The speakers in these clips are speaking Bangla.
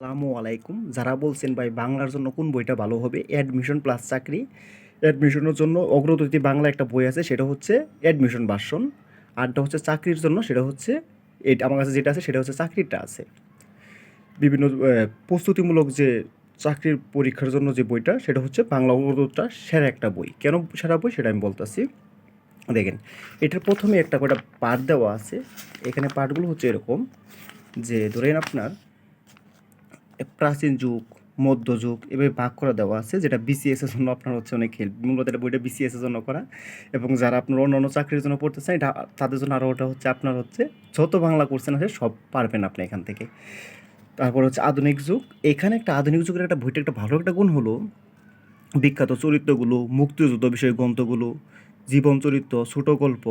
আসসালামু আলাইকুম। যারা বলছেন, ভাই, বাংলার জন্য কোন বইটা ভালো হবে? অ্যাডমিশন প্লাস চাকরি। অ্যাডমিশনের জন্য অগ্রগতি বাংলা একটা বই আছে, সেটা হচ্ছে অ্যাডমিশন ভার্সন আরটা হচ্ছে চাকরির জন্য, সেটা হচ্ছে এটা আমার কাছে যেটা আছে, সেটা হচ্ছে চাকরিটা আছে। বিভিন্ন প্রস্তুতিমূলক যে চাকরির পরীক্ষার জন্য যে বইটা, সেটা হচ্ছে বাংলা অগ্রগতিটা সেরা একটা বই। কেন সেরা বই, সেটা আমি বলতেছি। দেখেন, এটার প্রথমে একটা কয়টা পার্ট দেওয়া আছে। এখানে পার্টগুলো হচ্ছে এরকম যে, ধরেন আপনার প্রাচীন যুগ মধ্যযুগ এভাবে ভাগ করে দেওয়া আছে, যেটা বিসিএস এর জন্য আপনার হচ্ছে অনেক হেল্প মূলত এটা বইটা বিসিএস এর জন্য করা। এবং যারা আপনার অন্য অন্য চাকরির জন্য পড়তেছেন এটা তাদের জন্য আরও ওটা হচ্ছে আপনার হচ্ছে যত বাংলা করছেন আছে সব পারবেন আপনি এখান থেকে। তারপর হচ্ছে আধুনিক যুগ। এখানে একটা আধুনিক যুগের একটা বইটা, একটা ভালো একটা গুণ হলো বিখ্যাত চরিত্রগুলো, মুক্তিযুদ্ধ বিষয় গ্রন্থগুলো, জীবন চরিত্র, ছোট গল্প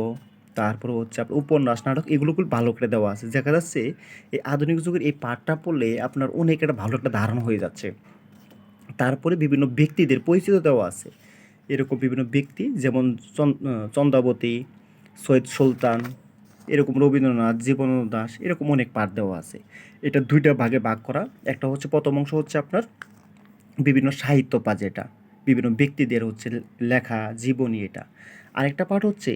তারপর হচ্ছে আপনার উপন্যাস, নাটক এগুলো খুব ভালো করে দেওয়া আছে। দেখা যাচ্ছে এই আধুনিক যুগের এই পাঠটা পড়লে আপনার অনেক একটা ভালো একটা ধারণা হয়ে যাচ্ছে। তারপরে বিভিন্ন ব্যক্তিদের পরিচিত দেওয়া আছে। এরকম বিভিন্ন ব্যক্তি যেমন চন- চন্দ্রাবতী, সৈয়দ সুলতান, এরকম রবীন্দ্রনাথ, জীবনানন্দ দাস, এরকম অনেক পাঠ দেওয়া আছে। এটা দুইটা ভাগে ভাগ করা। একটা হচ্ছে প্রথম অংশ হচ্ছে আপনার বিভিন্ন সাহিত্য পাঠ যেটা, বিভিন্ন ব্যক্তিদের হচ্ছে লেখা জীবনী এটা। আরেকটা পাঠ হচ্ছে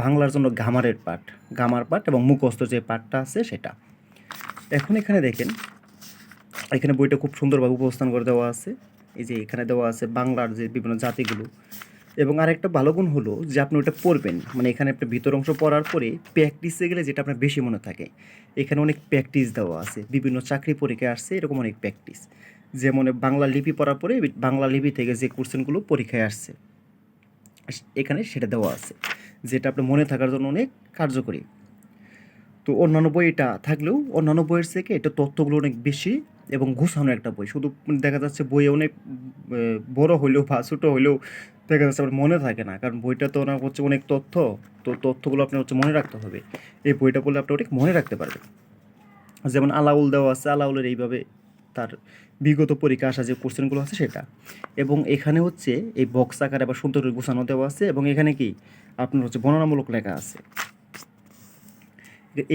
বাংলার জন্য গামারের পাঠ। গামার পাঠ এবং মুখস্থ যে পাঠটা আছে সেটা। এখন এখানে দেখেন, এখানে বইটা খুব সুন্দরভাবে উপস্থান করে দেওয়া আছে। এই যে এখানে দেওয়া আছে বাংলার যে বিভিন্ন জাতিগুলো। এবং আরেকটা ভালো গুণ হলো যে আপনি ওটা পড়বেন। মানে এখানে একটা ভিতর অংশ পড়ার পরে প্র্যাকটিসে গেলে যেটা আপনার বেশি মনে থাকে। এখানে অনেক প্র্যাকটিস দেওয়া আছে। বিভিন্ন চাকরি পরীক্ষায় আসছে এরকম অনেক প্র্যাকটিস যেমন বাংলা লিপি পড়ার পরে বাংলা লিপি থেকে যে কোশ্চেনগুলো পরীক্ষায় আসছে। এখানে সেটা দেওয়া আছে, যেটা আপনার মনে থাকার জন্য অনেক কার্যকরী। তো অন্যান্য বই এটা থাকলেও অন্যান্য বইয়ের থেকে এটা তথ্যগুলো অনেক বেশি এবং গুছানো একটা বই। শুধু দেখা যাচ্ছে বইয়ে অনেক বড় হইলেও বা ছোটো হইলেও দেখা যাচ্ছে আপনার মনে থাকে না, কারণ বইটা তো ওনার হচ্ছে অনেক তথ্য, তো তথ্যগুলো আপনার হচ্ছে মনে রাখতে হবে। এই বইটা পড়লে আপনি অনেক মনে রাখতে পারবেন। যেমন আলাউল দেওয়া আছে, আলাউলের এইভাবে তার বিগত পরীক্ষা আসা যে কোশ্চেনগুলো আছে সেটা। এবং এখানে হচ্ছে এই বক্স আকারে আবার সুন্দর করে গুছানো দেওয়া আছে এবং এখানে কি আপনার হচ্ছে বর্ণনামূলক লেখা আছে।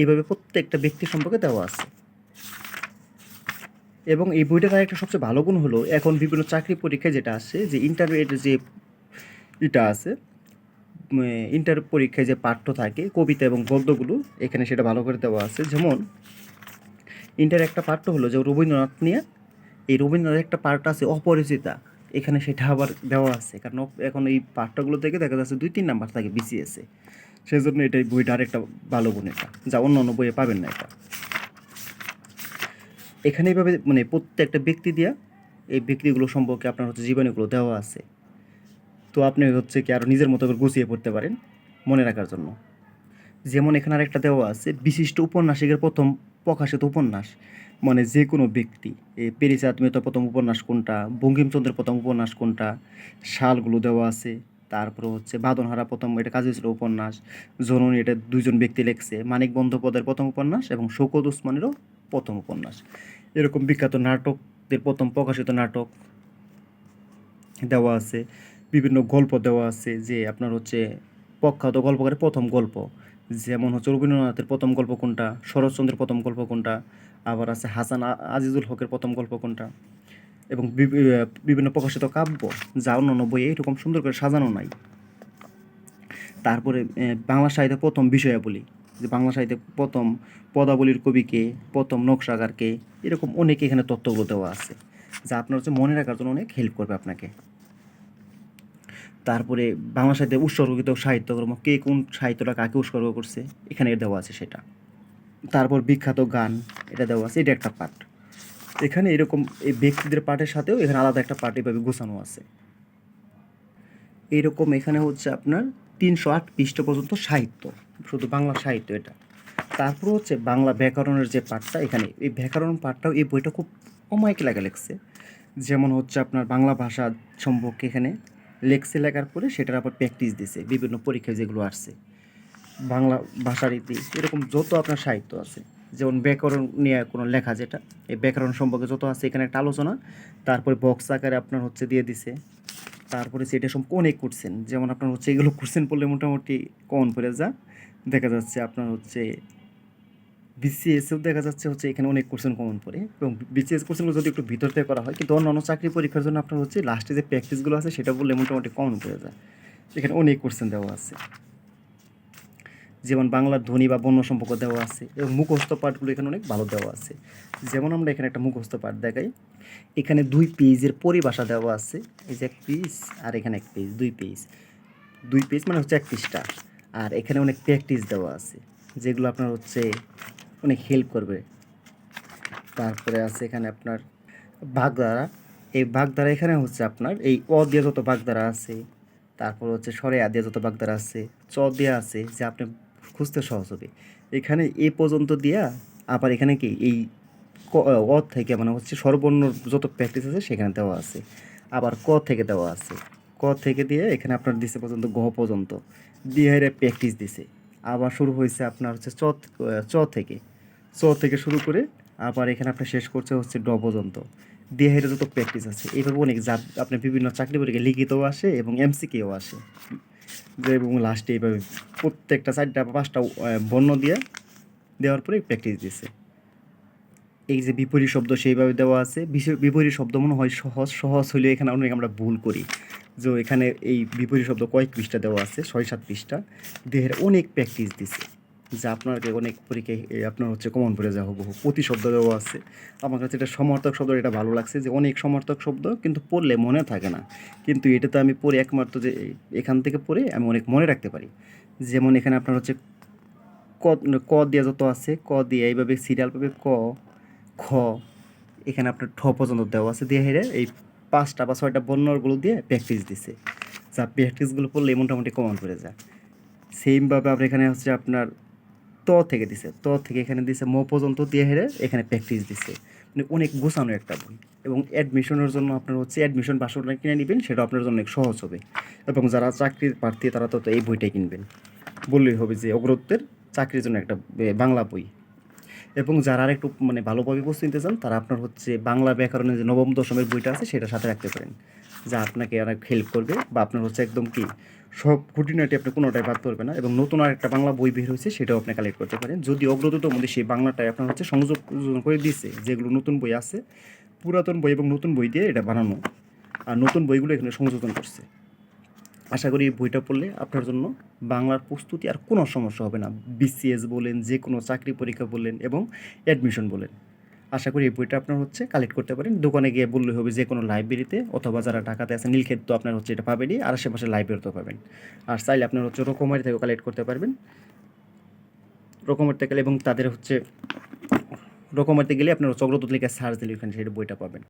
এইভাবে প্রত্যেকটা ব্যক্তি সম্পর্কে দেওয়া আছে। এবং এই বইটার আরেকটা সবচেয়ে ভালো গুণ হলো, এখন বিভিন্ন চাকরি পরীক্ষায় যেটা আসে যে ইন্টারমিডিয়েট যে এটা আছে ইন্টার পরীক্ষায় যে পাঠ্য থাকে, কবিতা এবং গদ্যগুলো এখানে সেটা ভালো করে দেওয়া আছে। যেমন ইন্টার একটা পাঠ্য হলো যে রবীন্দ্রনাথ নিয়ে, এই রবীন্দ্রনাথের একটা পার্ট আছে অপরিচিতা। এখানে সেটা আবার দেওয়া আছে। কারণ এখন এই পাঠটাগুলো থেকে দেখা যাচ্ছে দুই, তিন নাম্বার থাকে বিসিএসে সেই জন্য এটাই বইটা আরেকটা ভালো গুণ এটা যা অন্য অন্য বইয়ে পাবেন না এটা। এখানে এইভাবে মানে প্রত্যেকটা ব্যক্তি দিয়া এই ব্যক্তিগুলো সম্পর্কে আপনার হচ্ছে জীবনীগুলো দেওয়া আছে। তো আপনি হচ্ছে কি আরও নিজের মতো করে গুছিয়ে পড়তে পারেন মনে রাখার জন্য। যেমন এখানে আরেকটা দেওয়া আছে, বিশিষ্ট উপন্যাসিকের প্রথম প্রকাশিত উপন্যাস মানে যে কোনো ব্যক্তি এই পেরিসে আত্মীয়তার প্রথম উপন্যাস কোনটা, বঙ্কিমচন্দ্রের প্রথম উপন্যাস কোনটা, শালগুলো দেওয়া আছে, তারপরে হচ্ছে বাদনহারা প্রথম, এটা কাজী ছিল উপন্যাস, জননী এটা দুইজন ব্যক্তি লেখছে, মানিক বন্দ্যোপাধ্যায়ের প্রথম উপন্যাস এবং শৌকত উসমানেরও প্রথম উপন্যাস। এরকম বিখ্যাত নাটকদের প্রথম প্রকাশিত নাটক দেওয়া আছে, বিভিন্ন গল্প দেওয়া আছে, যে আপনার হচ্ছে প্রখ্যাত গল্পকারের প্রথম গল্প যেমন হচ্ছে রবীন্দ্রনাথের প্রথম গল্প কোনটা, শরৎচন্দ্রের প্রথম গল্প কোনটা, আবার আছে হাসান আজিজুল হকের প্রথম গল্প কোনটা, এবং বিভিন্ন প্রকাশিত কাব্য, যা অন্যান্য বইয়ে এরকম সুন্দর করে সাজানো নাই। তারপরে বাংলা সাহিত্যে প্রথম বিষয়াবলী, যে বাংলা সাহিত্যে প্রথম পদাবলীর কবিকে, প্রথম নকশাকারকে এরকম অনেক এখানে তথ্যগুলো দেওয়া আছে, যা আপনার হচ্ছে মনে রাখার জন্য অনেক হেল্প করবে আপনাকে। তারপরে বাংলা সাহিত্যে উৎসর্গিত সাহিত্যকর্ম, কে কোন সাহিত্যটা কাকে উৎসর্গ করছে, এখানে দেওয়া আছে সেটা। তারপর বিখ্যাত গান, এটা দেওয়া আছে, এটা একটা পার্ট। এখানে এরকম এই ব্যক্তিদের পার্টের সাথেও এখানে আলাদা একটা পার্ট এভাবে গোছানো আছে। এইরকম এখানে হচ্ছে আপনার তিনশো আট পৃষ্ঠ পর্যন্ত সাহিত্য, শুধু বাংলা সাহিত্য এটা। তারপর হচ্ছে বাংলা ব্যাকরণের যে পাঠটা এখানে এই ব্যাকরণ পাঠটাও এই বইটা খুব অমায়িক লাগা লেখছে। যেমন হচ্ছে আপনার বাংলা ভাষা সম্পর্কে এখানে লেখছে লেখার পরে সেটার আবার প্র্যাকটিস দিছে, বিভিন্ন পরীক্ষায় যেগুলো আসছে। বাংলা ভাষার ইতি, এরকম যত আপনার সাহিত্য আছে, যেমন ব্যাকরণ নিয়ে কোনো লেখা যেটা, এই ব্যাকরণ সম্পর্কে যত আছে, এখানে একটা আলোচনা, তারপরে বক্স আকারে আপনার হচ্ছে দিয়ে দিছে। তারপরে সেটা সম্পর্কে অনেক করছেন, যেমন আপনার হচ্ছে এগুলো করছেন পড়লে মোটামুটি কমন পড়ে যা, দেখা যাচ্ছে আপনার হচ্ছে বিসিএসেও দেখা যাচ্ছে হচ্ছে এখানে অনেক কোশ্চেন কমন পড়ে। এবং বিসিএস কোশ্চেনগুলো যদি একটু ভিতর থেকে করা হয়, কিন্তু অন্যান্য চাকরি পরীক্ষার জন্য আপনার হচ্ছে লাস্টে যে প্র্যাকটিসগুলো আছে, সেটা বললে মোটামুটি কমন পড়ে যায়। এখানে অনেক কোশ্চেন দেওয়া আছে। যেমন বাংলার ধ্বনি বা বর্ণ সম্পর্ক দেওয়া আছে, এবং মুখস্থ পাঠগুলো এখানে অনেক ভালো দেওয়া আছে। যেমন আমরা এখানে একটা মুখস্থ পাঠ দেখাই। এখানে দুই পেজের পরিভাষা দেওয়া আছে। এই যে এক পেজ আর এখানে এক পেজ দুই পেজ দুই পেজ মানে হচ্ছে এক পৃষ্ঠা। আর এখানে অনেক প্র্যাকটিস দেওয়া আছে, যেগুলো আপনার হচ্ছে অনেক হেল্প করবে। তারপরে আছে এখানে আপনার বাগধারা এই বাগধারা এখানে হচ্ছে আপনার এই অ দিয়ে যত বাগধারা আছে, তারপর হচ্ছে সরে আ দিয়ে যত বাগধারা আছে, চ দেওয়া আছে, যে আপনি খুঁজতে সহজ হবে। এখানে এ পর্যন্ত দিয়া আবার এখানে কি এই অ থেকে মানে হচ্ছে সর্বর্ণ যত প্র্যাকটিস আছে সেখানে দেওয়া আছে। আবার ক থেকে দেওয়া আছে। ক থেকে দিয়ে এখানে আপনার দিছে পর্যন্ত গ পর্যন্ত। দিয়ে প্র্যাকটিস দিছে। আবার শুরু হয়েছে আপনার হচ্ছে চ চ থেকে। চ থেকে শুরু করে আবার এখানে আপনি শেষ করছে হচ্ছে ড পর্যন্ত। দিয়ে হেরে যত প্র্যাকটিস আছে এইভাবে অনেক যা আপনি বিভিন্ন চাকরি পরীক্ষা লিখিতও আসে এবং এমসিকেও আসে। এবং লাস্টে এইভাবে প্রত্যেকটা চারটা পাঁচটা বর্ণ দিয়ে দেওয়ার পরে প্র্যাকটিস দিছে। এই যে বিপরীত শব্দ সেইভাবে দেওয়া আছে। বিপরীত শব্দ মনে হয় সহজ সহজ হলেও এখানে অনেক আমরা ভুল করি। যে এখানে এই বিপরীত শব্দ কয়েক পৃষ্ঠা দেওয়া আছে, ছয়, সাত পৃষ্ঠা। দেহের অনেক প্র্যাকটিস দিছে। যা আপনাকে অনেক পরীক্ষায় আপনার হচ্ছে কমন পড়ে যাওয়া হব প্রতি শব্দ দেওয়া আছে। আমার কাছে এটা সমর্থক শব্দ, এটা ভালো লাগছে যে অনেক সমর্থক শব্দ কিন্তু পড়লে মনে থাকে না। কিন্তু এটা তো আমি পড়ে একমাত্র যে এখান থেকে পড়ে আমি অনেক মনে রাখতে পারি। যেমন এখানে আপনার হচ্ছে ক ক দিয়ে যত আছে, ক দিয়ে এইভাবে সিরিয়াল পাবে, ক, খ, এখানে আপনার ঠ পর্যন্ত দেওয়া আছে। দিয়ে হেরে এই পাঁচটা বা ছয়টা বর্ণগুলো দিয়ে প্র্যাকটিস দিছে। যা প্র্যাকটিসগুলো পড়লে মোটামুটি কমন পড়ে যায়। সেমভাবে আপনার এখানে হচ্ছে আপনার ত থেকে দিছে। ত থেকে এখানে দিছে, ম পর্যন্ত দিয়ে হেরে এখানে প্র্যাকটিস দিছে। মানে অনেক গোছানো একটা বই। এবং অ্যাডমিশনের জন্য আপনার হচ্ছে অ্যাডমিশন বাসনটা কিনে নেবেন, সেটা আপনার জন্য অনেক সহজ হবে। এবং যারা চাকরির প্রার্থী, তারা তো এই বইটাই কিনবেন। বললেই হবে যে অগ্রত্বের চাকরির জন্য একটা বাংলা বই। এবং যারা আর একটু মানে ভালোভাবে প্রস্তুতি নিতে চান, তারা আপনার হচ্ছে বাংলা ব্যাকরণের যে নবম, দশমের বইটা আছে, সেটা সাথে রাখতে পারেন। যা আপনাকে অনেক হেল্প করবে বা আপনার হচ্ছে একদম কি, সব খুঁটিনাটি আপনি কোনোটাই বাদ করবে না এবং নতুন আর একটা বাংলা বই বের হয়েছে, সেটাও আপনি কালেক্ট করতে পারেন। যদি অগ্রদূত মধ্যে সেই বাংলাটাই আপনার হচ্ছে সংযোগ করে দিয়েছে, যেগুলো নতুন বই আছে, পুরাতন বই এবং নতুন বই দিয়ে এটা বানানো। আর নতুন বইগুলো এখানে সংযোজন করছে। আশা করি এই বইটা পড়লে আপনার জন্য বাংলার প্রস্তুতি আর কোনো সমস্যা হবে না। বিসিএস বলেন, যে কোনো চাকরি পরীক্ষা বলেন এবং অ্যাডমিশন বলেন। আশা করি এই বইটা আপনার হচ্ছে কালেক্ট করতে পারেন। দোকানে গিয়ে বললে হবে যে কোনো লাইব্রেরিতে অথবা যারা ঢাকাতে আছে নীলক্ষেত তো আপনার হচ্ছে এটা পাবেনই, আর আশেপাশে লাইব্রেরিতেও পাবেন। আর চাইলে আপনার হচ্ছে রকমারি থেকেও কালেক্ট করতে পারবেন। রকমারিতে গেলে এবং তাদের হচ্ছে রকমারিতে গেলে আপনার চক্রদূত লিখে সার্চ দিলে ওখানে সেই বইটা পাবেন।